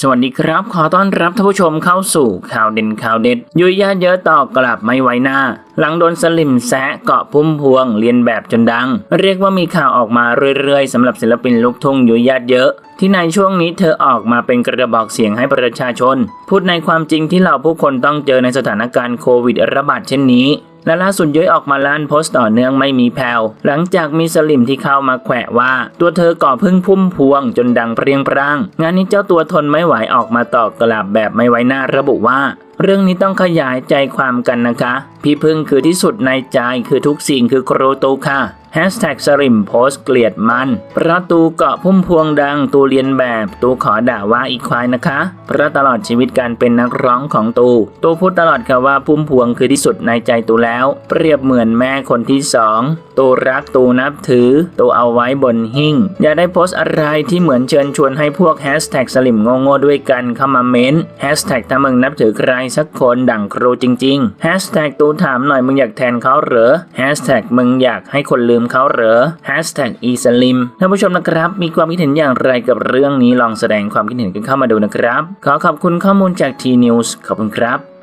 สวัสดีครับ ขอต้อนรับท่านผู้ชมเข้าสู่ข่าวเด่นข่าวเด็ด ยุยญาติเยอะต่อกลับไม่ไว้หน้า หลังโดนสลิมแซะเกาะพุ่มพวงเรียนแบบจนดัง เรียกว่ามีข่าวออกมาเรื่อยๆสำหรับศิลปินลูกทุ่งยุยญาติเยอะที่ในช่วงนี้เธอออกมาเป็นกระบอกเสียงให้ประชาชน พูดในความจริงที่เหล่าผู้คนต้องเจอในสถานการณ์โควิดระบาดเช่นนี้ และล่าสุดย้อยออกมาล้านโพสต์ต่อเนื่องไม่มีแผ่วหลังจากมีสลิมที่เข้ามาแขวะว่า ตัวเธอก่อพึ่งพุ่มพวงจนดังเปรียงปร่าง งานนี้เจ้าตัวทนไม่ไหวออกมาตอบกลับแบบไม่ไว้หน้าระบุว่าเรื่องนี้ต้องขยายใจความกันนะคะ พี่พึ่งคือที่สุดในใจคือทุกสิ่งคือครูตูค่ะแฮชแท็กสริมโพสเกลียดมัน ประตูเกาะพุ่มพวงดังตูเรียนแบบ ตูขอด่าว่าอีกควายนะคะ เพราะตลอดชีวิตการเป็นนักร้องของตู ตูพูดตลอดค่ะว่าพุ่มพวงคือที่สุดในใจตูแล้ว เปรียบเหมือนแม่คนที่สองตูรักตูนับถือ ตูเอาไว้บนหิ้ง อย่าได้โพสอะไรที่เหมือนเชิญชวนให้พวกแฮชแท็กสลิมโง่ๆด้วยกันเข้ามาเม้นแฮชแท็กถ้ามึงนับถือใครสักคนดังครูจริงๆแฮชแท็กตูถามหน่อยมึงอยากแทนเขาเหรอแฮชแท็กมึงอยากให้คนลืมเขาเหรอแฮชแท็กอีสลิมท่านผู้ชมนะครับมีความคิดเห็นอย่างไรกับเรื่องนี้ลองแสดงความคิดเห็นกันเข้ามาดูนะครับ ขอขอบคุณข้อมูลจาก T News ขอบคุณครับ